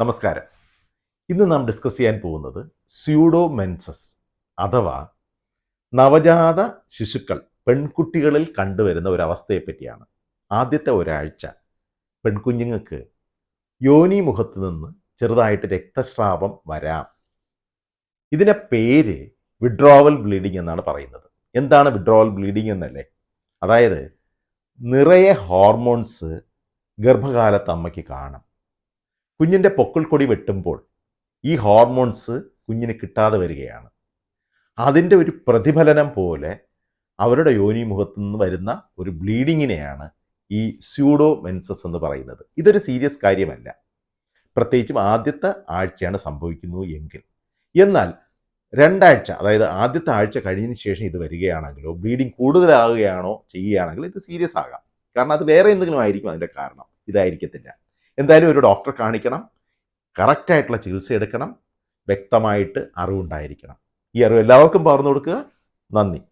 നമസ്കാരം. ഇന്ന് നാം ഡിസ്കസ് ചെയ്യാൻ പോകുന്നത് സ്യൂഡോമെൻസസ് അഥവാ നവജാത ശിശുക്കൾ പെൺകുട്ടികളിൽ കണ്ടുവരുന്ന ഒരവസ്ഥയെ പറ്റിയാണ് ആദ്യത്തെ ഒരാഴ്ച പെൺകുഞ്ഞുങ്ങൾക്ക് യോനി മുഖത്ത് നിന്ന് ചെറുതായിട്ട് രക്തസ്രാവം വരാം. ഇതിന്റെ പേര് വിഡ്രോവൽ ബ്ലീഡിംഗ് എന്നാണ് പറയുന്നത്. എന്താണ് വിഡ്രോവൽ ബ്ലീഡിംഗ് എന്നല്ലേ? അതായത് നിറയെ ഹോർമോൺസ് ഗർഭകാലത്ത് അമ്മയ്ക്ക് കാണാം. കുഞ്ഞിന്റെ പൊക്കിൾക്കൊടി വെട്ടുമ്പോൾ ഈ ഹോർമോൺസ് കുഞ്ഞിന് കിട്ടാതെ വരികയാണ്. അതിന്റെ ഒരു പ്രതിഫലനം പോലെ അവരുടെ യോനി മുഖത്തു നിന്ന് വരുന്ന ഒരു ബ്ലീഡിങ്ങിനെയാണ് ഈ സ്യൂഡോ മെൻസസ് എന്ന് പറയുന്നത്. ഇതൊരു സീരിയസ് കാര്യമല്ല. പ്രത്യേകിച്ചും ആദ്യത്തെ ആഴ്ചയാണ് സംഭവിക്കുന്നു എങ്കിൽ. എന്നാൽ രണ്ടാഴ്ച അതായത് ആദ്യത്തെ ആഴ്ച കഴിഞ്ഞതിന് ശേഷം ഇത് വരികയാണെങ്കിലോ ബ്ലീഡിങ് കൂടുതലാകുകയാണോ ചെയ്യുകയാണെങ്കിലോ ഇത് സീരിയസ് ആകാം. കാരണം അത് വേറെ എന്തെങ്കിലും ആയിരിക്കും അതിന്റെ കാരണം. ഇതായിരിക്കത്തില്ല. എന്തായാലും ഒരു ഡോക്ടറെ കാണിക്കണം. കറക്റ്റായിട്ടുള്ള ചികിത്സ എടുക്കണം. വ്യക്തമായിട്ട് അറിവുണ്ടായിരിക്കണം. ഈ അറിവ് എല്ലാവർക്കും പകർന്നു കൊടുക്കുക. നന്ദി.